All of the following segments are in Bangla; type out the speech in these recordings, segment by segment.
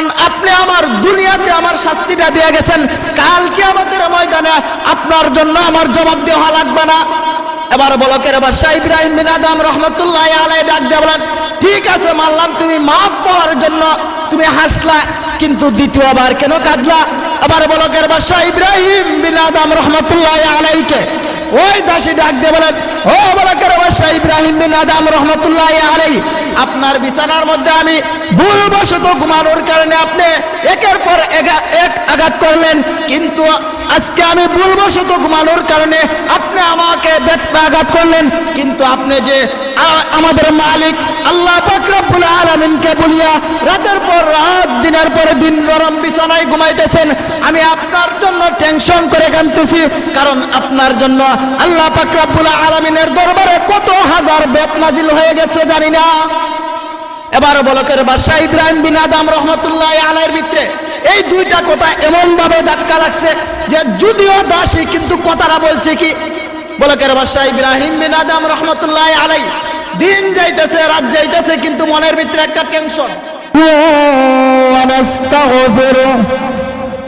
কারণ আপনি আমার দুনিয়াতে আমার শাস্তিটা দিয়ে গেছেন। কালকে আমাদের ময়দানে আপনার জন্য আমার জবাব দেওয়া লাগবে না। এবার বলকের বাদশাহ ইব্রাহিম বিন আদম রহমতুল্লাহ আলাই ডাক দিয়ে বলেন, ঠিক আছে মানলাম তুমি মাফ পাওয়ার জন্য তুমি হাসলা, কিন্তু দ্বিতীয়বার কেন কাঁদলা? আবার বলকের বাদশাহ ইব্রাহিম বিন আদম রহমতুল্লাহ আলাইকে ওই দাসী ডাক দিয়ে বলেন ও বলকের আপনার বিছানার মধ্যে আমি ভুলবশত ঘুমানোর কারণে আপনি একের পর এক আঘাত করলেন। কিন্তু আজকে আমি ভুলবশত ঘুমানোর কারণে আপনি আমাকে ব্যথাঘাত করলেন। কিন্তু আপনি যে আমাদের মালিক আল্লাহ আলমিনকে বলিয়া রাতের পর রাত, দিনের পর দিন নরম বিছানায় ঘুমাইতেছেন, আমি আপনার জন্য টেনশন করে কানতেছি কারণ আপনার জন্য আল্লাহ ফাকরাবুল আলামিনের দরবারে কত হাজার বেত নাজিল হয়ে গেছে জানি না। এবার বলকের বাসা ইব্রাহিম বিন আদাম রহমতুল্লাহ আলাইয়ের ভিতরে এই দুইটা কথা এমনভাবে ধাক্কা লাগছে যে যদিও দাসী, কিন্তু কথাটা বলছে কি? বলকের বাসা ইব্রাহিম বিন আদাম রহমতুল্লাহ আলাই দিন যাইতেছে, রাত যাইতেছে, কিন্তু মনের ভিতরে একটা টেনশন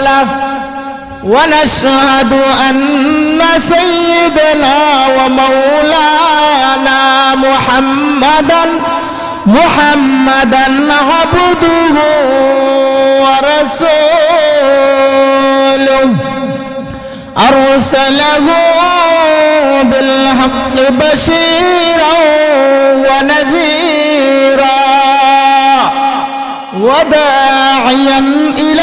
له ونشهد أن سيدنا ومولانا محمدا محمدا عبده ورسوله. أرسله بالحق بشيرا ونذيرا وداعيا إلى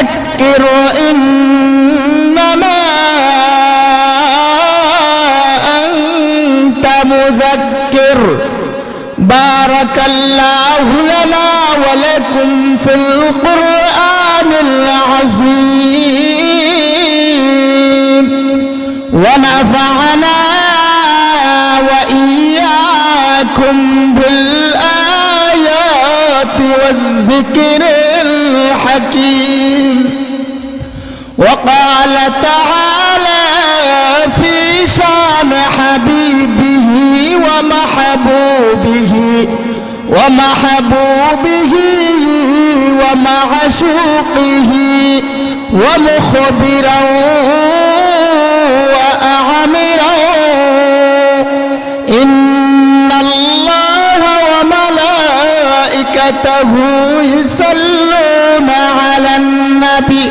فذكر إنما أنت مذكر. بارك الله لنا ولكم في القرآن العظيم. ونفعنا وإياكم بالآيات والذكر. وقال تعالى في شان حبيبه ومحبوبه ومحبوبه ومعشوقه ومخبرا وأعمرا. إن الله وملائكته يصلون على النبي.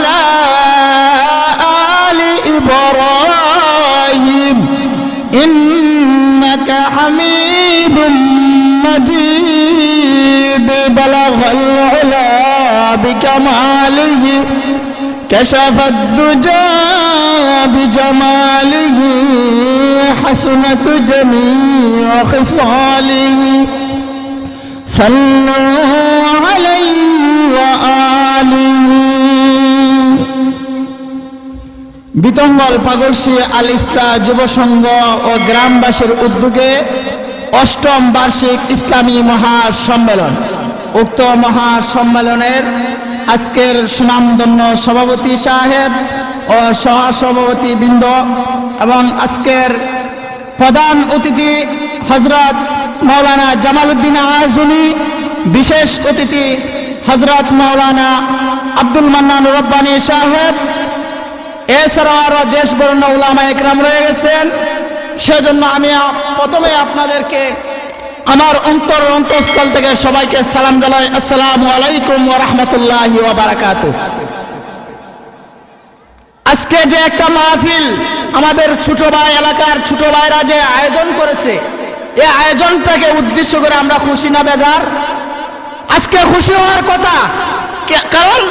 إنك حميد مجيد. بلغ العلا بكماله كشف الدجى بجماله حسنت جميع خصاله. صلوا عليه وآله বিতঙ্গল পাগলসি আলিস্তা যুব সংঘ ও গ্রামবাসীর উদ্যোগে অষ্টম বার্ষিক ইসলামী মহাসম্মেলন। উক্ত মহাসম্মেলনের আজকের সুনামধন্য সভাপতি সাহেব ও সহসভাপতি বৃন্দ এবং আজকের প্রধান অতিথি হজরত মাওলানা জামালউদ্দিন আজুনি বিশেষ অতিথি হজরত মাওলানা আব্দুল মান্নান রব্বানী সাহেব এছাড়াও আরও দেশ বরণ্য উলামা একরাম রয়ে গেছেন। সেজন্য আমি প্রথমে আপনাদেরকে আমার অন্তর অন্তঃস্থল থেকে সবাইকে সালাম জানাই। আসসালামু আলাইকুম ওয়া রাহমাতুল্লাহি আজকে যে একটা মাহফিল আমাদের ছোট ভাই এলাকার ছোট ভাইরা যে আয়োজন করেছে এই আয়োজনটাকে উদ্দেশ্য করে আমরা খুশি না বেজার? আজকে খুশি হওয়ার কথা কারণ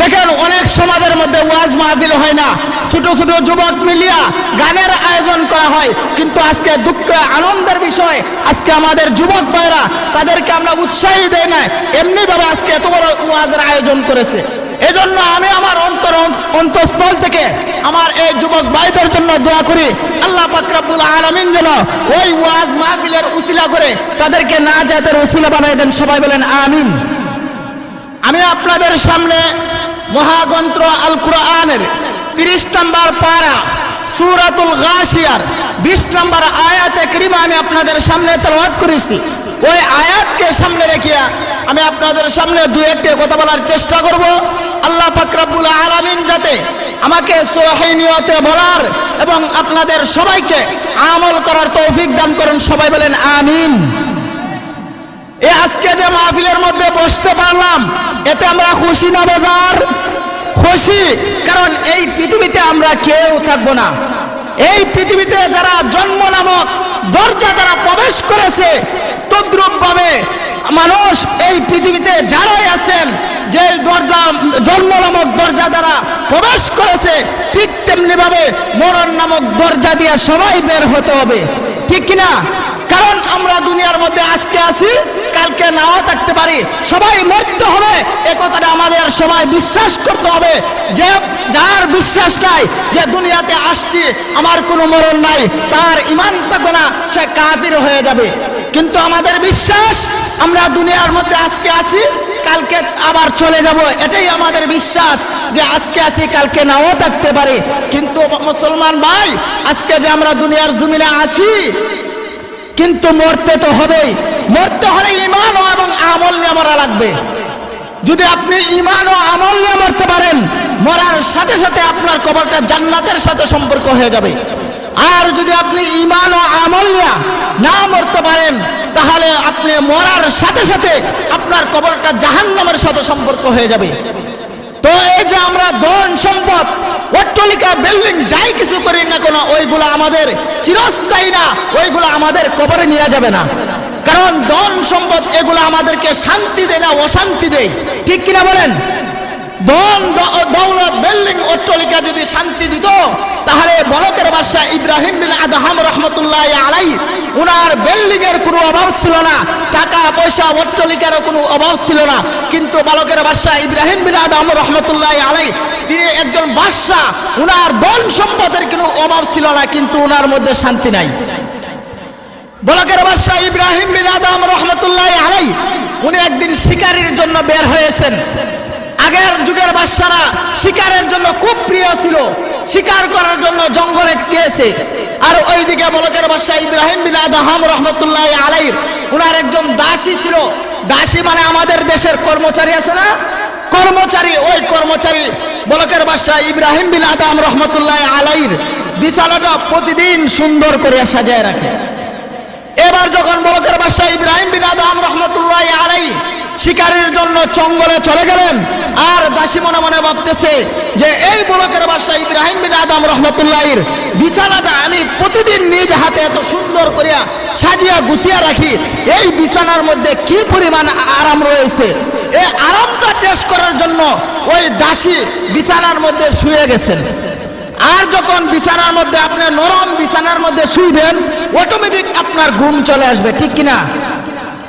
দেখেন, অনেক সমাজের মধ্যে ওয়াজ মাহফিল হয় না। ছোট ছোট যুবক মিলিয়া গানের আয়োজন করা হয়। কিন্তু আজকে দুঃখ, আনন্দের বিষয়, আজকে আমাদের যুবক ভাইরা তাদেরকে আমরা উৎসাহী দেই না। এমনি ভাবে আজকে এত বড় ওয়াজের আয়োজন করেছে। এজন্য আমি আমার অন্তর, অন্তঃস্থল থেকে আমার এই যুবক ভাইদের জন্য দোয়া করি। আল্লাহ পাকরাবুল আলমিন যেন ওই ওয়াজ মাহফিলের উসিলা করে তাদেরকে না জাতের উসিলা বানাই দেন। সবাই বলেন, আমিন। আমি আপনাদের সামনে মহাগ্রন্থ আল কুরআনের তিরিশ নম্বর পারা, সুরাতুল গাশিয়ার বিশ নম্বর আয়াতে করিমা আমি আপনাদের সামনে তেলাওয়াত করেছি। ওই আয়াতকে সামনে রেখিয়া আমি আপনাদের সামনে দু একটি কথা বলার চেষ্টা করব। আল্লাহ পাকরাবুল আলামিন যাতে আমাকে সোহাই নিয়তে বলার এবং আপনাদের সবাইকে আমল করার তৌফিক দান করেন। সবাই বলেন, আমিন। এ আজকে যে মাহফিলের মধ্যে বসতে পারলাম, এতে আমরা খুশি না বেজার? খুশি, কারণ এই পৃথিবীতে আমরা কেউ থাকব না। এই পৃথিবীতে যারা জন্ম নামক দরজা দ্বারা প্রবেশ করেছে তদ্রুপ ভাবে মানুষ এই পৃথিবীতে যারাই আছেন যে দরজা, জন্ম নামক দরজা দ্বারা প্রবেশ করেছে, ঠিক তেমনি ভাবে মরণ নামক দরজা দিয়ে সবাই বের হতে হবে। ঠিক কিনা? কারণ আমরা দুনিয়ার মধ্যে আজকে আছি কালকে নাও থাকতে পারি। সবাই মরতে হবে, এ কথাটা আমাদের সবাই বিশ্বাস করতে হবে। যে যার বিশ্বাস নাই, যে দুনিয়াতে আসছি, আমার কোনো মরণ নাই, তার ইমান থাকবে না, সে কাফির হয়ে যাবে। কিন্তু আমাদের বিশ্বাস, আমরা দুনিয়ার মধ্যে আজকে আছি, কালকে আবার চলে যাব, এটাই আমাদের বিশ্বাস যে আজকে আছি, কালকে নাও থাকতে পারি। কিন্তু মুসলমান ভাই, আজকে যে আমরা দুনিয়ার জমিনে আছি, কিন্তু মরতে তো হবেই। মরতে হলে ইমান ও এবং আমল নিয়ে মরা লাগবে। যদি আপনি ইমান ও আমল নিয়ে মরতে পারেন, মরার সাথে সাথে আপনার কবরটা জান্নাতের সাথে সম্পর্ক হয়ে যাবে। আর যদি আপনি ইমান ও আমল না মরতে পারেন, তাহলে আপনি মরার সাথে সাথে আপনার কবরটা জাহান্নামের সাথে সম্পর্ক হয়ে যাবে। তো এই যে আমরা ধন সম্পদ, অট্টলিকা, বিল্ডিং, যাই কিছু করি না কোনো, ওইগুলো আমাদের চিরস্থায়ী না, ওইগুলো আমাদের কবরে নিয়ে যাবে না। কারণ ধন সম্পদ এগুলো আমাদেরকে শান্তি দেয় না, অশান্তি দেয়। ঠিক কিনা বলেন? ধন দৌলত, বিল্ডিং, অট্টলিকা যদি শান্তি দিত, তাহলে বলকের বাদশাহ ইব্রাহিম বিন আদহাম রহমতুল্লাহ আলাই উনার বিল্ডিং এর কোনো অভাব ছিল না, টাকা, পয়সা, অট্টলিকার কোনো অভাব ছিল না। কিন্তু বালকের বাদশাহ ইব্রাহিম বিন আদহাম রহমতুল্লাহ আলাই তিনি একজন বাদশাহ, উনার ধন সম্পদের কোনো অভাব ছিল না, কিন্তু উনার মধ্যে শান্তি নাই। বলকের বাদশাহ ইব্রাহিম বিন আদম রহমতুল্লাহ আলাই উনি একদিন শিকারির জন্য বের হয়েছেন। আগের যুগের বাদশারা শিকারের জন্য খুব প্রিয় ছিল। শিকার করার জন্য জঙ্গলে গিয়েছে। আর ওইদিকে বলকের বাদশাহ ইব্রাহিম বিন আদহাম রহমতুল্লাহ আলাই উনার একজন দাসী ছিল। দাসী মানে আমাদের দেশের কর্মচারী আছে না? কর্মচারী, ওই কর্মচারী বলকের বাদশাহ ইব্রাহিম বিন আদম রহমতুল্লাহ আলাইর বিছানাটা প্রতিদিন সুন্দর করে সাজায় রাখে। এবার যখন বলকের বাদশাহ ইব্রাহিম বিন আদম রহমতুল্লাহ আলাই শিকারের জন্য জঙ্গলে চলে গেলেন, আর দাসী মনে মনে ভাবতেছে যে এই বলকের বাদশাহ ইব্রাহিম বিন আদম রহমতুল্লাহির বিছানাটা আমি প্রতিদিন নিজ হাতে এত সুন্দর করিয়া সাজিয়া গুছিয়া রাখি। এই বিছানার মধ্যে কি পরিমাণ আরাম রয়েছে? এই আরামটা টেস্ট করার জন্য ওই দাসী বিছানার মধ্যে শুয়ে গেছেন। আর যখন বিছানার মধ্যে আপনি নরম বিছানার মধ্যে শুইবেন অটোমেটিক আপনার ঘুম চলে আসবে, ঠিক কিনা?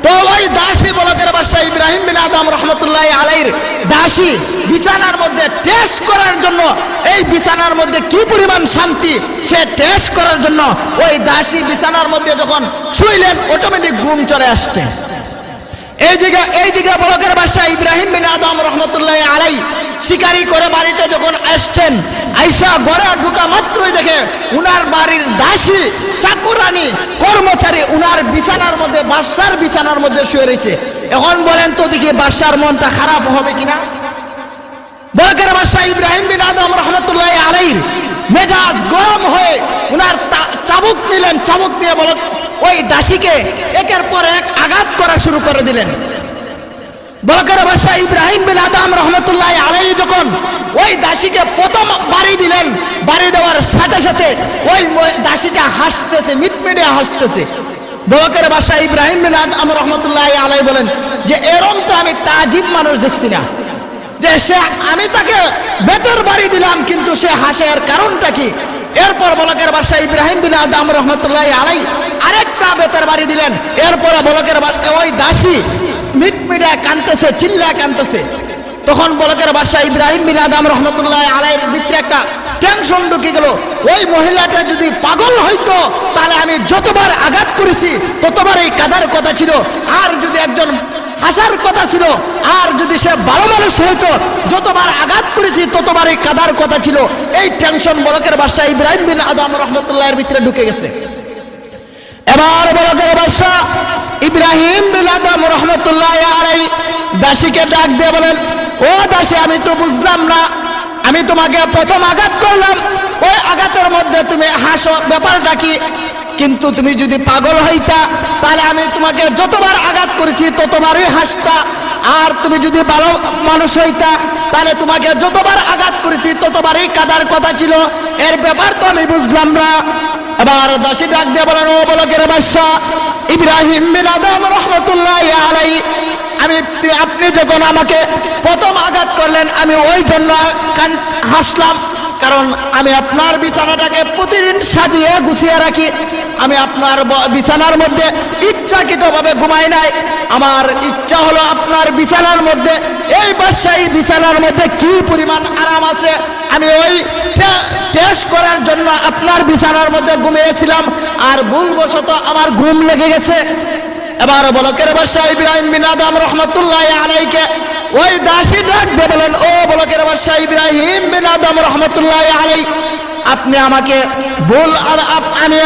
তো ওই দাসী বলকের বাসা ইব্রাহিম বিন আদম রহমতুল্লাহ আলাইর দাসী বিছানার মধ্যে টেস্ট করার জন্য, এই বিছানার মধ্যে কি পরিমাণ শান্তি সে টেস্ট করার জন্য ওই দাসী বিছানার মধ্যে যখন শুইলেন অটোমেটিক ঘুম চলে আসছে। এই দিকে এই দিকে বলকের বাসা ইব্রাহিম বিন আদম রহমতুল্লাহ আলাই শিকারি করে বাড়িতে যখন আসছেন, আইসা ঘরে ঢুকা মাত্রই দেখে উনার বাড়ির দাসী চাকুরানি কর্মচারী উনার বিছানার মধ্যে বাসার বিছানার মধ্যে শুয়ে রয়েছে। এখন বলেন তো দেখি বাসার মনটা খারাপ হবে কিনা? বলকের বাসা ইব্রাহিম বিন আদম রহমতুল্লাহ আলাইর মেজাজ গরম হয়ে উনার চাবুক নিলেন চাবুক নিয়ে বল ওই দাসীকে একের পর এক আঘাত করা শুরু করে দিলেন। বলকের বাসা ইব্রাহিম বিন আদম রহমতুল্লাহ আলাই যখন ওই দাসীকে প্রথম বাড়ি দিলেন, বাড়ি দেওয়ার সাথে সাথে ওই দাসীটা হাসতেছে, মিটমিটে হাসতেছে। বলকের বাসা ইব্রাহিম বিন আদম রহমতুল্লাহ আলাই বলেন যে, এরম তো আমি তাজিব মানুষ দেখছি না। যে সে, আমি তাকে বেতর বাড়ি দিলাম, কিন্তু সে হাসে, এর কারণটা কি? এরপর বলকের বাসা ইব্রাহিম বিন আদম রহমতুল্লাহ আলাই আরেকটা বেতের বাড়ি দিলেন। এরপরে বলকের ওই দাসী মিটমিটে কানতেছে চিল্লা কানতেছে তখন বলকের বাসা ইব্রাহিম বিন আদম রহমতুল্লাহ আলাইয়ের ভিতরে একটা টেনশন ঢুকে গেল। ওই মহিলাটা যদি পাগল হইতো, তাহলে আমি যতবার আঘাত করেছি, ততবার এই কাদার কথা ছিল। আর যদি একজন হাসার কথা ছিল। আর যদি সে ভালো মানুষ হইতো, যতবার আঘাত করেছি ততবার এই কাদার কথা ছিল। এই টেনশন বলকের বাসা ইব্রাহিম বিন আদম রহমতুল্লাহের ভিতরে ঢুকে গেছে। এবার বলকের বাসা ইব্রাহিম বিন আদম রহমতুল্লাহ আলাই দাসীকে ডাক দিয়ে বলেন, ও দাসী, আমি তো বুঝলাম না। আমি তোমাকে প্রথম আঘাত করলাম। ওই আঘাতের মধ্যে তুমি হাসো। ব্যাপারটা কি? কিন্তু তুমি যদি পাগল হইতা, তাহলে আমি তোমাকে যতবার আঘাত করেছি ততবারই হাসতা। আর তুমি যদি ভালো মানুষ হইতা, তাহলে তোমাকে যতবার আঘাত করেছি ততবারই কাদার কথা ছিল। এর ব্যাপার তো আমি বুঝলাম না। এবার দাসী ডাক দিয়ে বলেন, ও বলকের বাদশা, ইব্রাহিম বিন আদম রহমতুল্লাহ আলাই আমি আপনি যখন আমাকে প্রথম আঘাত করলেন, আমি ওই জন্য হাসলাম। কারণ আমি আপনার বিছানাটাকে প্রতিদিন সাজিয়ে গুছিয়ে রাখি। আমি আপনার বিছানার মধ্যে ইচ্ছাকৃতভাবে ঘুমাই নাই। আমার ইচ্ছা হলো আপনার বিছানার মধ্যে, এই বাসায় বিছানার মধ্যে কি পরিমাণ আরাম আছে? আমি ওই টেস্ট করার জন্য আপনার বিছানার মধ্যে ঘুমিয়েছিলাম আর ভুলবশত আমার ঘুম লেগে গেছে। এবার বলকের বাসা ইব্রাহিম বিন আদম রহমতুল্লাহ আলাইকে ওই দাসী ডাক দিয়ে বলেন, ও বলকের বাসা ইব্রাহিম বিন আদম রহমতুল্লাহ আলাই, আপনি আমাকে ভুল আমি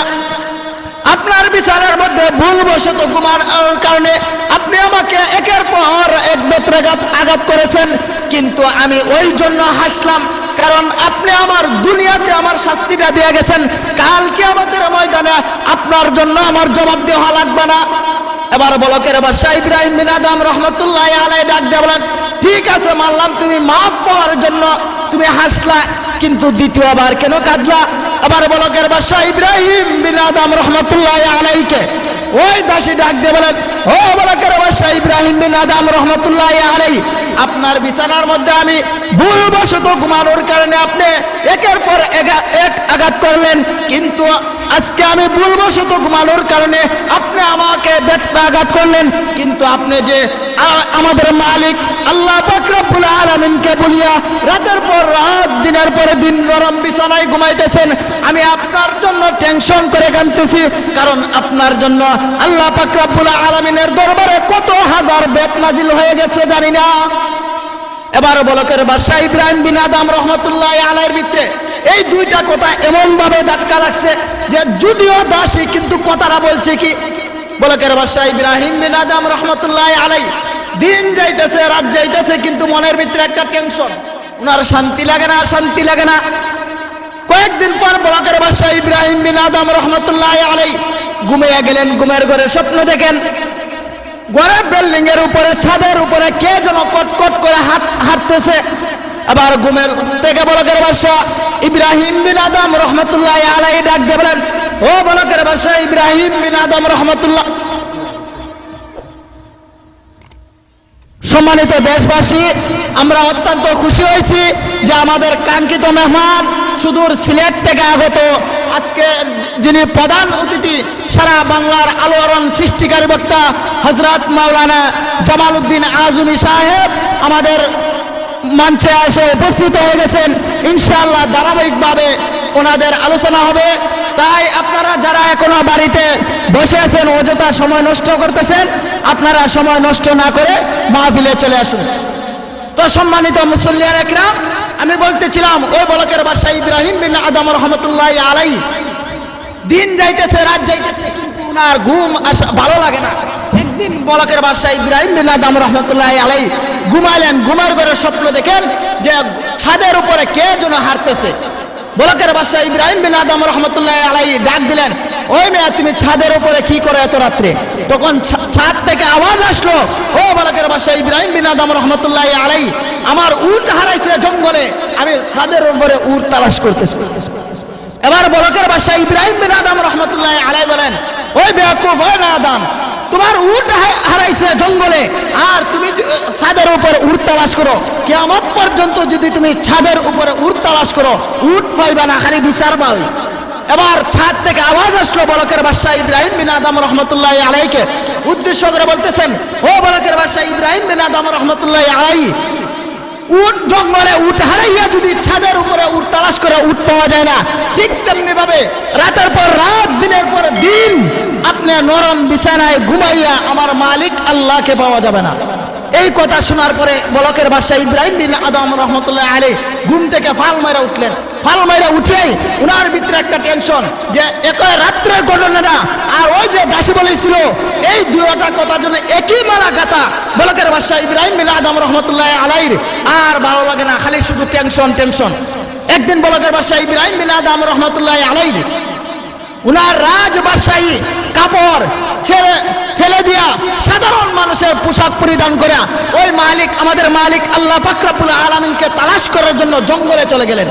আপনার বিচারের মধ্যে ভুলবশত ঘুমানোর কারণে আপনি আমাকে একের পর এক বেত্রাঘাত আঘাত করেছেন, কিন্তু আমি ওই জন্য হাসলাম, কারণ আপনি আমার দুনিয়াতে আমার শাস্তিটা দিয়ে গেছেন। কালকে আমাদের ময়দানে আপনার জন্য আমার জবাব দেওয়া লাগবে না। এবার বলকের বাসা ইব্রাহিম বিন আদম রহমতুল্লাহ আলাই ডাক দিয়ে ঠিক আছে মানলাম, তুমি মাফ পাওয়ার জন্য তুমি হাসলা কিন্তু দ্বিতীয়বার কেন কাঁদলা? আবার বলকের বাসা ইব্রাহিম বিন আদম রহমতুল্লাহ আলাইকে। ওই দাসী ডাক দিয়ে বলেন, ও বলকের বাসা ইব্রাহিম বিন আদম রহমতুল্লাহ আলাই আপনার বিছানার মধ্যে আমি ভুলবশত ঘুমানোর কারণে আপনি একের পর এক আঘাত করলেন। কিন্তু আজকে আমি ভুলবশত ঘুমানোর কারণে আপনি আমাকে ব্যক্ত আঘাত করলেন। কিন্তু আপনি যে আমাদের মালিক, আল্লাহ পাকরবুল আলমিনকে বলিয়া রাতের পর রাত, দিনের পরে দিন নরম বিছানায় ঘুমাইতেছেন, আমি আপনার জন্য টেনশন করে কানতেছি কারণ আপনার জন্য আল্লাহ পাকরবুল আলমিনের দরবারে কত হাজার বেত নাজিল হয়ে গেছে জানি না। এবার বলকের বাদশাহ ইব্রাহিম বিন আদম রহমতুল্লাহ আলাইয়ের ভিতরে এই দুইটা কথা এমন ভাবে ধাক্কা লাগছে যে যদিও দাসী, কিন্তু কথাটা বলছে কি? বলকের বাদশাহ ইব্রাহিম বিন আদম রহমতুল্লাহ আলাই দিন যাইতেছে, রাত যাইতেছে, কিন্তু মনের ভিতরে একটা টেনশন ওনার শান্তি লাগে না, শান্তি লাগে না। কয়েকদিন পর বলকের বাদশাহ ইব্রাহিম বিন আদম রহমতুল্লাহ আলাই ঘুমিয়ে গেলেন, ঘুমের ঘরে স্বপ্ন দেখেন। ঘরের বিল্ডিং এর উপরে, ছাদের উপরে কে যেন কটকট করে হাঁট হাঁটতেছে। আবার ঘুমের থেকে বলকের বাসা, ইব্রাহিম বিন আদম রহমতুল্লাহ আলাই ডাক দিয়ে বলেন, ও বলকের বাসা, ইব্রাহিম বিন আদম রহমতুল্লাহ। সম্মানিত দেশবাসী, আমরা অত্যন্ত খুশি হয়েছি যে আমাদের কাঙ্ক্ষিত মেহমান সুদূর সিলেট থেকে আগত আজকে যিনি প্রধান অতিথি, সারা বাংলার আলোড়ন সৃষ্টিকারী বক্তা হজরত মাওলানা জামাল উদ্দিন আজমি সাহেব, আমাদের মঞ্চে এসে উপস্থিত হয়ে গেছেন। ইনশাআল্লাহ ধারাবাহিকভাবে ওনাদের আলোচনা হবে। তাই আপনারা যারা এখনও বাড়িতে বসে আছেন, অযথা সময় নষ্ট করতেছেন, আপনারা সময় নষ্ট না করে মাহফিলে চলে আসুন। তো সম্মানিত মুসল্লিয়ার একরাম, আমি বলতেছিলাম ওই বলকের বাসা ইব্রাহিম বিন আদম রহমতুল্লাহ আলাই দিন যাইতেছে, রাত যাইতেছে, কিন্তু উনার ঘুম আসা, ভালো লাগে না। একদিন বলকের বাসায় ইব্রাহিম বিন আদম রহমতুল্লাহ আলাই ঘুমাইলেন, ঘুমার ঘরে স্বপ্ন দেখেন যে ছাদের উপরে কে যেন হারতেছে বলকের বাসায় ইব্রাহিম বিন আদম রহমতুল্লাহ আলাই ডাক দিলেন, ওই মেয়া, তুমি ছাদের উপরে কি করে এত রাত্রে? তখন ছাদ থেকে আওয়াজ আসলো, ও বলকের বাসায় ইব্রাহিম বিন আদম রহমতুল্লাহ আলাই আমার উট হারাইছে জঙ্গলে, আমি ছাদের উপরে উট তালাশ করতেছি। এবার বলকের বাদশাহ ইব্রাহিম বিন আদম রহমতুল্লাহ আলাই বলেন, ওই বেয়াকুব, ওই না আদম তোমার উট হারাইছে জঙ্গলে। আর তুমি ছাদের উপরে উট তালাশ করো। কেমন পর্যন্ত যদি তুমি ছাদের উপরে উট তালাশ করো, উট পাইবা না, খালি বিচার পাই। এবার ছাদ থেকে আওয়াজ আসলো বলকের বাদশাহ ইব্রাহিম বিন আদম রহমতুল্লাহ আলাইকে। উদ্দেশ্য করে বলতেছেন, ও বলকের বাদশাহ ইব্রাহিম বিন আদম রহমতুল্লাহ আলাই উট জঙ্গলে উট হারাইয়া যদি ছাদের উপরে উট তালাশ করে, উট পাওয়া যায় না। ঠিক তেমনি ভাবে রাতের পর রাত, দিনের পর দিন আপনি নরম বিছানায় ঘুমাইয়া আমার মালিক আল্লাহকে পাওয়া যাবে না। এই কথা শোনার পরে বলকের বাদশাহ ইব্রাহিম বিন আদম রহমতুল্লাহ আলী ঘুম থেকে ফাল মাইরা উঠলেন। ফাল মাইরা উঠেই উনার ভিতরে একটা টেনশন যে একই রাত্রের ঘটনাটা আর ওই যে দাসী বলেছিল, এই দুটা কথার জন্য একই মারা গাতা বলকের বাদশাহ ইব্রাহিম বিন আদম রহমতুল্লাহ আলাইর আর ভালো লাগে না, খালি শুধু টেনশন টেনশন একদিন বলকের বাদশাহ ইব্রাহিম বিন আদম রহমতুল্লাহ আলাইর উনার রাজবাসায়ী কাপড় ছেড়ে ফেলে দিয়া সাধারণ মানুষের পোশাক পরিধান করে ওই মালিক, আমাদের মালিক আল্লাহ পাকরাবুল আলমিনকে তালাশ করার জন্য জঙ্গলে চলে গেলেন।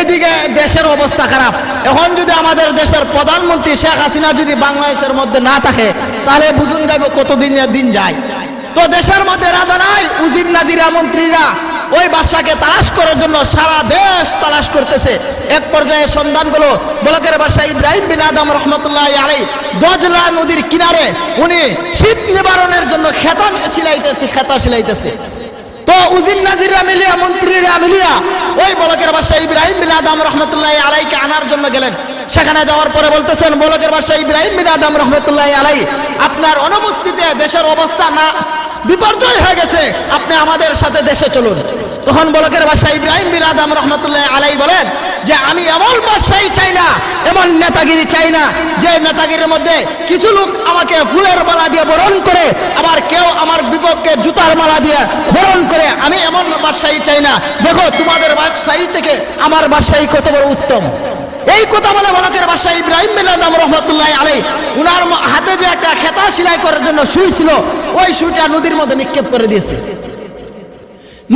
এদিকে দেশের অবস্থা খারাপ। এখন যদি আমাদের দেশের প্রধানমন্ত্রী শেখ হাসিনা যদি বাংলাদেশের মধ্যে না থাকে, তাহলে বুঝুন যাবে কতদিন দিন যায়। তো দেশের মধ্যে রাজা নাই, উজির নাজিরা মন্ত্রীরা। ওই বাদশাকে তালাশ করার জন্য সারা দেশ তালাশ করতেছে। এক পর্যায়ে সন্ধানগুলো বলকের বাদশাহ ইব্রাহিম বিন আদম রহমতুল্লাহ আলাই দজলা নদীর কিনারে উনি শীত নিবারণের জন্য খেতা সিলাইতেছে খেতা সিলাইতেছে। তো উজির নাজিরা মিলিয়া, মন্ত্রীরা মিলিয়া ওই বলকের বাদশাহ ইব্রাহিম বিন আদম রহমতুল্লাহ আলাইকে আনার জন্য গেলেন। সেখানে যাওয়ার পরে বলতেছেন, বলকের বাদশাহ ইব্রাহিম বিন আদম রহমতুল্লাহ আলাই আপনার অনুপস্থিতিতে দেশের অবস্থা না, বিপর্যয় হয়ে গেছে, আপনি আমাদের সাথে দেশে চলুন। তখন বলকের বাদশাহ ইব্রাহিম বিন আদম রহমতুল্লাহ আলাই বলেন যে, আমি এমন বাদশাহী চাই না, এমন নেতাগিরি চাই না, যে নেতাগিরির মধ্যে কিছু লোক আমাকে ফুলের মালা দিয়ে বরণ করে, আবার কেউ আমার বিপক্ষে জুতার মালা দিয়ে বরণ করে। আমি এমন বাদশাহী চাই না। দেখো, তোমাদের বাদশাহী থেকে আমার বাদশাহী কত বড় উত্তম। এই কথা বলে বলকের বাদশাহ ইব্রাহিম আদম রহমতুল্লাহ আলাই উনার হাতে যে একটা খেতা সেলাই করার জন্য সুই ছিল, ওই সুইটা নদীর মধ্যে নিক্ষেপ করে দিয়েছে।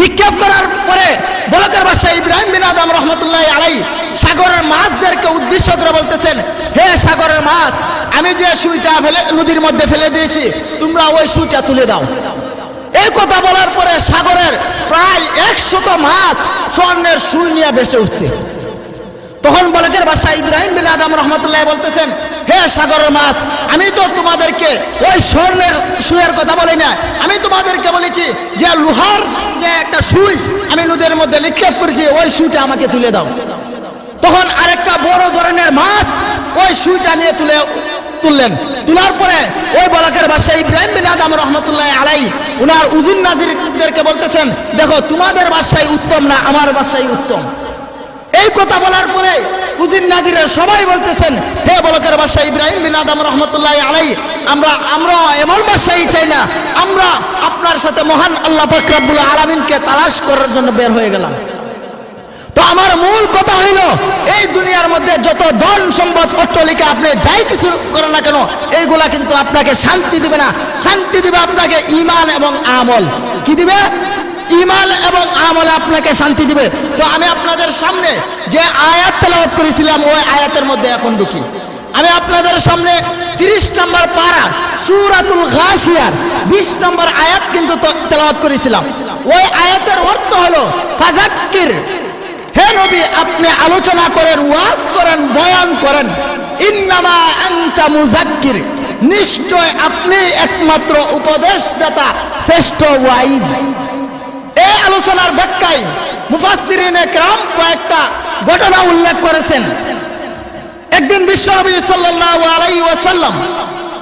নিক্ষেপ করার পরে বলকের বাদশাহ ইব্রাহিম বিন আদম রহমতুল্লাহ আলাই সাগরের মাছদেরকে উদ্দেশ্য করে বলতেছেন, হে সাগরের মাছ, আমি যে সুইটা ফেলে, নদীর মধ্যে ফেলে দিয়েছি, তোমরা ওই সুইটা তুলে দাও। এই কথা বলার পরে সাগরের প্রায় একশত মাছ স্বর্ণের সুই নিয়ে ভেসে উঠছে। তখন বলকের বাদশাহ ইব্রাহিম বিন আদম রহমতুল্লাহ বলতেছেন, হে সাগরের মাছ, আমি তো তোমাদেরকে ওই স্বর্ণের সুয়ের কথা বলি না। আমি তোমাদেরকে বলেছি যে লোহার যে একটা সুই, আমি নদীর মধ্যে নিক্ষেপ করেছি, ওই সুইটা আমাকে তুলে দাও। তখন আরেকটা বড় ধরনের মাছ ওই সুইটা নিয়ে তুলে তুললেন। তোলার পরে ওই বলাকের বাদশাহ ইব্রাহিম বিন আদম রহমতুল্লাহ আলাই, উনার উজুন নাজিরদেরকে বলতেছেন, দেখো, তোমাদের বাদশাহী উত্তম না আমার বাদশাহী উত্তম। এই কথা বলার পরে উজির নাজিরের সবাই বলতেছেন, হে বলকের বাদশাহ ইব্রাহিম বিন আদম রহমতুল্লাহ আলাই আমরা আমরা এমন বাদশাহী চাই না, আমরা আপনার সাথে মহান আল্লাহ পাক রব্বুল আলামিনকে তালাশ করার জন্য বের হয়ে গেলাম। তো আমার মূল কথা হইল, এই দুনিয়ার মধ্যে যত ধন সম্পদ, অট্টলিকা, আপনি যাই কিছু করেন না কেন, এইগুলা কিন্তু আপনাকে শান্তি দিবে না। শান্তি দিবে আপনাকে ইমান এবং আমল। কি দিবে? ইমান এবং আমলে আপনাকে শান্তি দিবে। তো আমি আপনাদের সামনে যে আয়াত তেলাওয়াত করেছিলাম, ওই আয়াতের মধ্যে এখন ঢুকি। আমি আপনাদের সামনে তিরিশ নম্বর পারা সুরাতুল ঘাসিয়ার বিশ নম্বর আয়াত কিন্তু তেলাওয়াত করেছিলাম। ওই আয়াতের অর্থ হলো ফাজাক্কির হে নবী, আপনি আলোচনা করেন, ওয়াজ করেন, বয়ান করেন। ইন্নামা আনতা মুজাক্কির নিশ্চয় আপনি একমাত্র উপদেশদাতা, শ্রেষ্ঠ ওয়াইজ। আলোচনার ব্যাখ্যায় মুফাসসিরিন একরাম কয়েকটা ঘটনা উল্লেখ করেছেন। একদিন বিশ্বনবী সাল্লাল্লাহু আলাইহি ওয়াসাল্লাম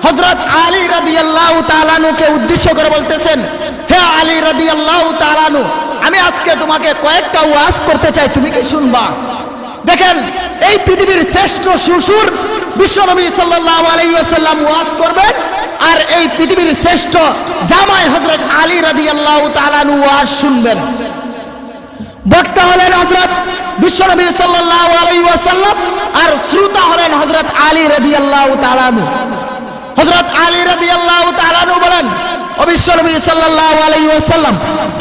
হযরত আলী রাদিয়াল্লাহু তাআলানুকে উদ্দেশ্য করে বলতেছেন, হে আলী রাদিয়াল্লাহু তাআলানু আমি আজকে তোমাকে কয়েকটা ওয়াজ করতে চাই, তুমি কি শুনবা? দেখেন, এই পৃথিবীর শ্রেষ্ঠ শ্বশুর বিশ্বনবী সাল্লাল্লাহু আলাইহি ওয়াসাল্লাম ওয়াজ করবেন, আর এই পৃথিবীর শ্রেষ্ঠ জামাই হযরত আলী রাদিয়াল্লাহু তাআলানু ওয়াজ শুনবেন। বক্তা হলেন হজরত বিশ্বনবী সাল্লাল্লাহু আলাইহি ওয়াসাল্লাম আর শ্রোতা হলেন হজরত আলী রাদিয়াল্লাহু তাআলানু হজরত আলী তাআলানু বলেন, ও বিশ্বনবী সাল্লাল্লাহু আলাইহি ওয়াসাল্লাম,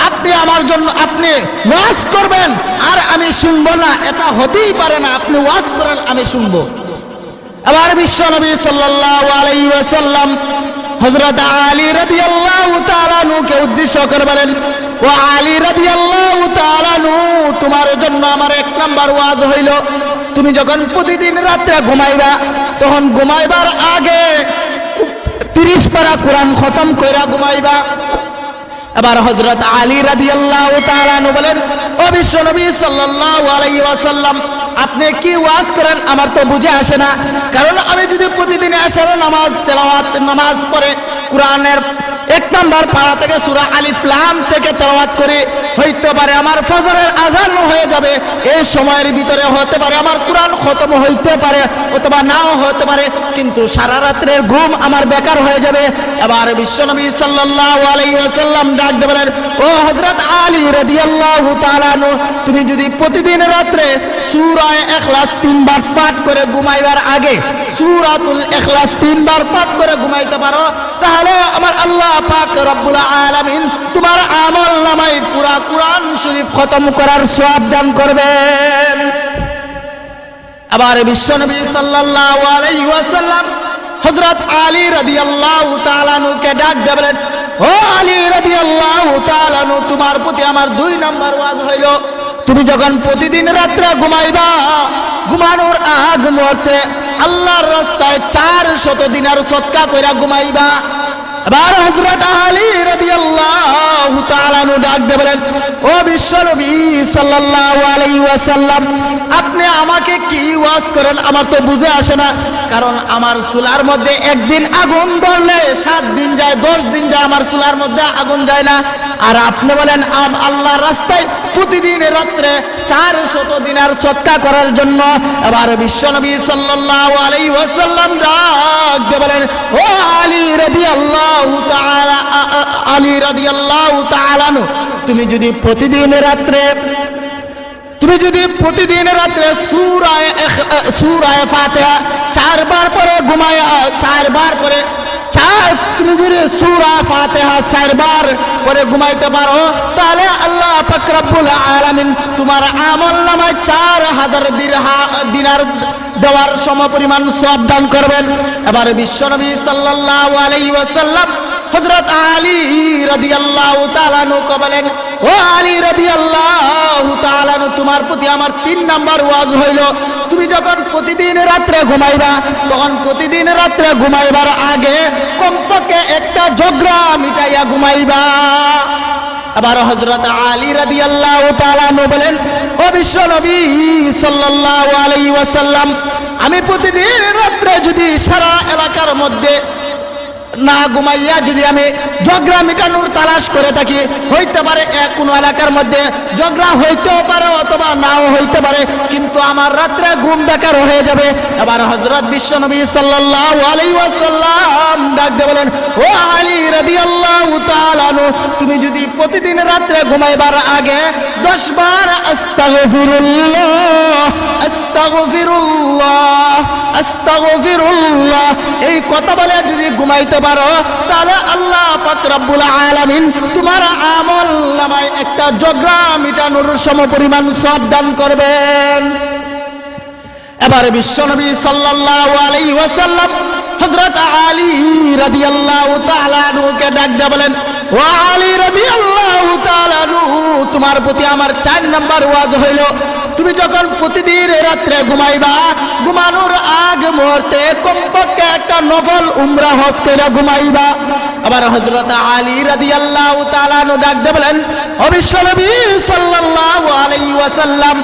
আপনি আমার জন্য আপনি ওয়াজ করবেন, আর আমি শুনব না। এটা হতেই পারে না, আপনি ওয়াজ করেন, আমি শুনব। আবার বিশ্বনবী সাল্লাল্লাহু আলাইহি ওয়াসাল্লাম হযরত আলী রাদিয়াল্লাহু তাআলা নুকে উদ্দেশ্য করে বলেন ও আলী তাআলা নু, তোমার জন্য আমার এক নাম্বার ওয়াজ হইল, তুমি যখন প্রতিদিন রাত্রে ঘুমাইবা, তখন ঘুমাইবার আগে তিরিশ পারা কোরআন খতম কইরা ঘুমাইবা। এবার হজরত আলী তাআলা আনহু বলেন, ও বিশ্ব নবী সাল্লাল্লাহু আলাইহি ওয়াসাল্লাম, আপনি কি ওয়াজ করেন? আমার তো বুঝে আসে না। কারণ আমি যদি প্রতিদিন এসে নামাজ, তেলাওয়াত, নামাজ পড়ে, কোরআনের এক নম্বর পাড়া থেকে সুরা আলিফলাম থেকে তেলাওয়াত করি। হইতে পারে আমার ফজরের আজান হয়ে যাবে। এই সময়ের ভিতরে হতে পারে আমার কোরআন খতম হইতে পারে অথবা নাও হতে পারে কিন্তু সারা রাত্রের ঘুম আমার বেকার হয়ে যাবে। এবার বিশ্বনবী সাল্লাল্লাহু আলাইহি ওয়াসাল্লাম ডাক দিয়ে বলেন ও হযরত আলী রাদিয়াল্লাহু তাআলা আনহু, তুমি যদি প্রতিদিন রাত্রে সূরা ইখলাস তিনবার পাঠ করে ঘুমাইবার আগে সূরাতুল ইখলাস তিনবার পাঠ করে ঘুমাইতে পারো তাহলে আমার আল্লাহ পাক রব্বুল আলামিন তোমার আমল নামাই পুরা কোরআন শরীফ খতম করার সওয়াব দান করবেন। আবার বিশ্বনবী সাল্লাল্লাহু আলাইহি আলী রাদিয়াল্লাহু তাআলা ডাক দিয়ে বলেন, ও আলী তোমার প্রতি আমার দুই নাম্বার ওয়াজ হইল, তুমি যখন প্রতিদিন রাত্রে ঘুমাইবা, ঘুমানোর আগ মুহূর্তে আল্লাহর রাস্তায় চার শত দিনার সৎকা কইরা ঘুমাইবা। আলী রাদিয়াল্লাহু তাআলা নু ডাক বলেন, ও বিশ্বনবী সাল্লাল্লাহু আলাইহি ওয়াসাল্লাম, আপনি আমাকে কি ওয়াজ করেন? আমার তো বুঝে আসে না। কারণ আমার চুলার মধ্যে একদিন আগুন ধরলে সাত দিন যায়, দশ দিন যায়, আমার চুলার মধ্যে আগুন যায় না। আর আপনি বলেন আল্লাহর রাস্তায় প্রতিদিন রাত্রে চার শত দিনার সৎকা করার জন্য এবার বিশ্বনবী সাল্লাল্লাহু আলাইহি ওয়াসাল্লাম ডাক দিয়ে বলেন ও আলী রাদিয়াল্লাহু তাআলা আ- আ- আলী তাআলা আনহু, তুমি যদি প্রতিদিন রাত্রে তুমি যদি প্রতিদিন রাত্রে সুরায় সুরায় ফাতিহা চারবার পরে ঘুমায় চারবার পরে পরে ঘুমাইতে পারো, তাহলে আল্লাহ পাক রব্বুল আলামিন তোমার আমল চার হাজার দিনার দেওয়ার সমপরিমাণ সব দান করবেন। এবার বিশ্বনবী সাল্লাল্লাহু আলাইহি ওয়াসাল্লাম হযরত আলী রাদিয়াল্লাহু তাআলা নু বলেন ও আলী রাদিয়াল্লাহু তাআলা নু, তোমার প্রতি আমার তিন নাম্বার ওয়াজ হইল, তুমি যখন প্রতিদিন রাত্রে ঘুমাইবা, তখন প্রতিদিন রাত্রে ঘুমাইবার আগে কমপক্ষে একটা জগরা মিটাইয়া ঘুমাইবা। আবার হজরত আলী রাদিয়াল্লাহু তাআলা নু বলেন, ও বিশ্ব নবী সাল্লাল্লাহু আলাইহি ওয়াসাল্লাম, আমি প্রতিদিন রাত্রে যদি সারা এলাকার মধ্যে না ঘুমাইয়া যদি আমি জগরা মিটানোর তালাশ করে থাকি হইতে পারে এক কোনো এলাকার মধ্যে জগরা হইতেও পারে অথবা নাও হইতে পারে কিন্তু আমার রাত্রে ঘুম বেকার হয়ে যাবে। এবার হজরত বিশ্বনবী সাল্লাল্লাহু আলাইহি ওয়াসাল্লাম ডাক দিয়ে বলেন ও আলী তাআলা আনহু, তুমি যদি প্রতিদিন রাত্রে ঘুমাইবার আগে 10 বার আস্তাগফিরুল্লাহ আস্তাগফিরুল্লাহ আস্তাগফিরুল্লাহ এই কথা বলে যদি ঘুমাইতে পারো, তাহলে আল্লাহ পাক রব্বুল আলামিন তোমার আমল নামায় একটা জগরা মিটানোর সমপরিমাণ সব দান করবেন। এবার বিশ্বনবী সাল্লাল্লাহু আলাইহি ওয়াসাল্লাম হযরত আলী রাদিয়াল্লাহু তাআলা ডাক দিয়ে বলেন, ও আলী রাদিয়াল্লাহু তাআলা আনহু, তোমার প্রতি আমার চার নাম্বার ওয়াজ হইল তুমি যখন প্রতিদিন রাত্রে ঘুমাইবা, ঘুমানোর আগ মুহূর্তে কমপক্ষে একটা নফল উমরা হজ করে ঘুমাইবা। আবার হযরত আলী রাদিয়াল্লাহু তাআলা আনহু ডাক দিয়ে বলেন অবিশ্ব নবী সাল্লাল্লাহু আলাইহি ওয়াসাল্লাম,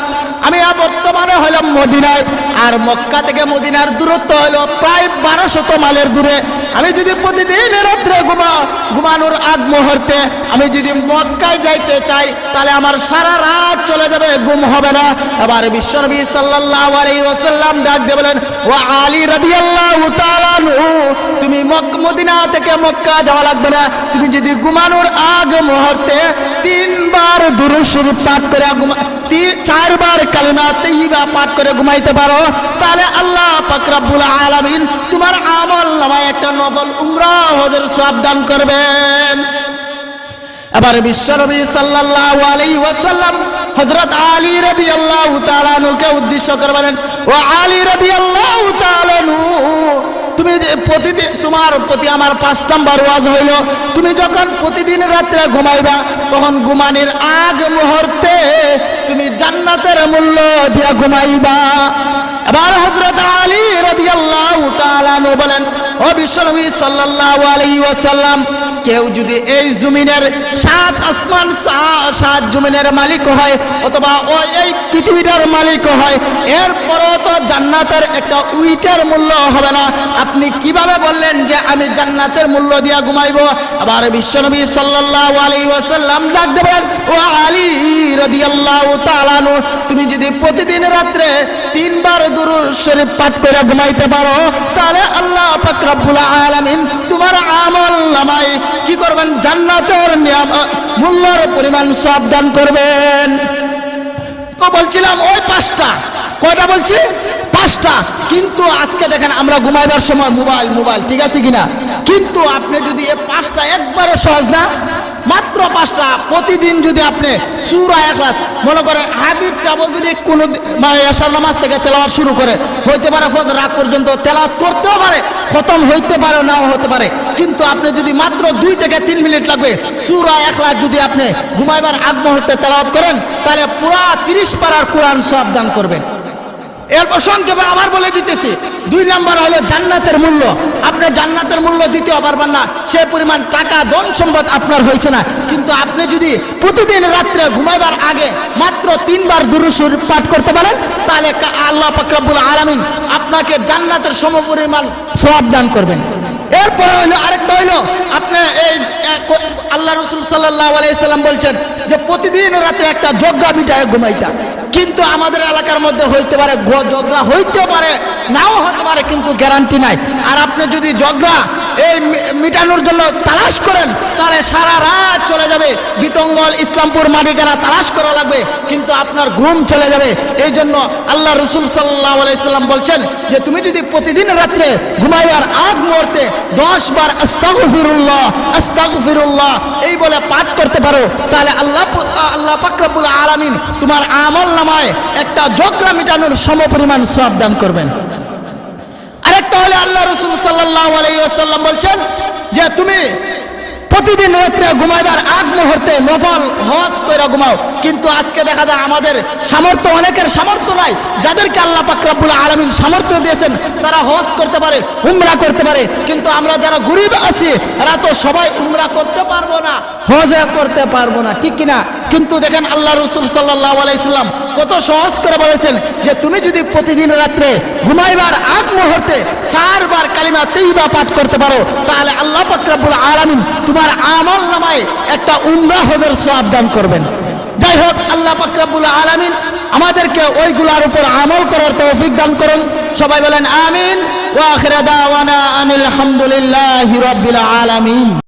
আমি বর্তমানে হলাম মদিনায়, আর মক্কা থেকে মদিনার দূরত্ব হলো প্রায় বারোশত মাইলের দূরে। আমি যদি প্রতিদিন রাত্রে ঘুমা, ঘুমানোর আগ মুহূর্তে আমি যদি মক্কায় যাইতে চাই, তাহলে আমার সারা রাত চলে যাবে, ঘুম হবে না। আবার বিশ্বনবী সাল্লাল্লাহু আলাইহি ওয়াসাল্লাম ডাক দিয়ে বলেন, ও আলী রাদিয়াল্লাহু তুমি মক মদিনা থেকে মক্কা যাওয়া লাগবে না। তুমি যদি ঘুমানোর আগ মুহূর্তে তিনবার দুরূদ শরীফ পাঠ করে চারবার কালিমা তৈবা পাঠ করে ঘুমাইতে পারো, তাহলে আল্লাহ পাক রব্বুল আলামিন তোমার আমল নামায় একটা নবল উমরা হজের সব দান করবেন। এবার বিশ্বনবী সাল্লাল্লাহু আলাইহি ওয়াসাল্লাম হযরত আলী রাদিয়াল্লাহু তাআলা আনহুকে উদ্দেশ্য করে বলেন ও আলী রাদিয়াল্লাহু তাআলা আনহু তুমি প্রতিদিন তোমার প্রতি আমার পাঁচ নাম্বার ওয়াজ হইল, তুমি যখন প্রতিদিন রাত্রে ঘুমাইবা, তখন ঘুমানির আগ মুহূর্তে তুমি জান্নাতের মূল্য দিয়া ঘুমাইবা। এবার হজরত আলী রবি আল্লাহ বলেন কেউ যদি এই জমিনের সাত আসমান সাত জমিনের মালিক হয় অথবা এই পৃথিবীটার মালিক হয়, এরপরও তো জান্নাতের একটা মূল্য হবে না। আপনি কীভাবে বললেন যে আমি জান্নাতের মূল্য দিয়া ঘুমাইবো? আবার বিশ্বনবী সাল্লাল্লাহু আলাইহি ওয়াসাল্লাম ডাক দেবেন, ও আলী রাদিয়াল্লাহু তাআলা তুমি যদি প্রতিদিন রাত্রে তিনবার দুরূদ শরীফ পাঠ করে ঘুমাইতে পারো, তাহলে আল্লাহ পাক রব্বুল আলামিন, তোমার আমল নামাই কি করবেন? জান্নাতের নিয়ম, মূল্যর পরিমাণ সব দান করবেন। তো বলছিলাম, ওই পাঁচটা। কয়টা বলছি? পাঁচটা। কিন্তু আজকে দেখেন, আমরা ঘুমাইবার সময় মোবাইল মোবাইল, ঠিক আছে কিনা? কিন্তু আপনি যদি এই পাঁচটা একবারে সহজ না মাত্র পাঁচটা। প্রতিদিন যদি আপনি সুরা একলাস মনে করেন হাবিব চাবল যদি কোনো এশার নামাজ থেকে তেলাওয়াত শুরু করে, হইতে পারে রাত পর্যন্ত তেলাওয়াত করতেও পারে, খতম হইতে পারে, নাও হতে পারে। কিন্তু আপনি যদি মাত্র দুই থেকে তিন মিনিট লাগবে সুরা একলাস যদি আপনি ঘুমাইবার আগ মুহূর্তে তেলাওয়াত করেন, তাহলে পুরা তিরিশ পারার কোরআন সব দান করবেন। এরপর সংক্ষেপে আবার বলে দিতেছি, দুই নাম্বার হলো জান্নাতের মূল্য। আপনি জান্নাতের মূল্য দিতেও পারবেন না, সে পরিমাণ টাকা, ধন সম্পদ আপনার হয়েছে না। কিন্তু আপনি যদি প্রতিদিন রাত্রে ঘুমাইবার আগে মাত্র তিনবার দুরুসুর পাঠ করতে পারেন, তাহলে আল্লাহ পাকরাবুল আলামিন আপনাকে জান্নাতের সমপরিমাণ সব দান করবেন। এরপরে হইল আরেকটা হইল আপনি এই আল্লাহ রসুল সাল্লাহ আলাইসাল্লাম বলছেন যে প্রতিদিন রাতে একটা জগ্রা বিটায় ঘুমাইতা। কিন্তু আমাদের এলাকার মধ্যে হইতে পারে জগরা হইতে পারে, নাও হতে পারে, কিন্তু গ্যারান্টি নাই। আর আপনি যদি জগরা এই মিটানোর জন্য তালাশ করেন, তাহলে সারা রাত চলে যাবে। বিতঙ্গল ইসলামপুর মাটিকানা তালাশ করা লাগবে, কিন্তু আপনার ঘুম চলে যাবে। এই জন্য আল্লাহ রসুল সাল্লাহ আলাইসাল্লাম বলছেন যে, তুমি যদি প্রতিদিন রাত্রে ঘুমাইবার আগ মুহূর্তে দশ বার আস্তাগফিরুল্লাহ আস্তাগফিরুল্লাহ, এই বলে পাঠ করতে পারো, তাহলে আল্লাহ আল্লাহ পাকরাবুল আলামিন তোমার আমল নামায় একটা জগরা মিটানোর সমপরিমাণ সব দান করবেন। আরেকটা হলে আল্লাহ রসুল আলাইসাল্লাম বলছেন যে তুমি প্রতিদিন রাত্রে ঘুমাইবার আগ মুহূর্তে নফল, হজ কইরা ঘুমাও। কিন্তু আজকে দেখা যায় আমাদের সামর্থ্য, অনেকের সামর্থ্য নাই। যাদেরকে আল্লাহ পাকরাবুল আলমিন সামর্থ্য দিয়েছেন, তারা হজ করতে পারে, উমরা করতে পারে। কিন্তু আমরা যারা গরিব আছি, তারা তো সবাই উমরা করতে পারব না হজ করতে পারব না। ঠিক কিনা? কিন্তু দেখেন আল্লাহ রসুল সাল্লাহ আলাইসাল্লাম কত সহজ করে বলেছেন যে তুমি যদি প্রতিদিন রাত্রে ঘুমাইবার আগ মুহূর্তে চারবার কালিমা তৈবা পাঠ করতে পারো, তাহলে আল্লাহ পাকরাবুল আলামিন তোমার আমল নামায় একটা উমরা হজের সব দান করবেন। যাই হোক, আল্লাহ পাকরাবুল আলামিন আমাদেরকে ওইগুলার উপর আমল করার তৌফিক দান করুন। সবাই বলেন, আমিন। ওয়া আখিরা দাওয়ানা আনিল হামদুলিল্লাহি রাব্বিল আলামিন।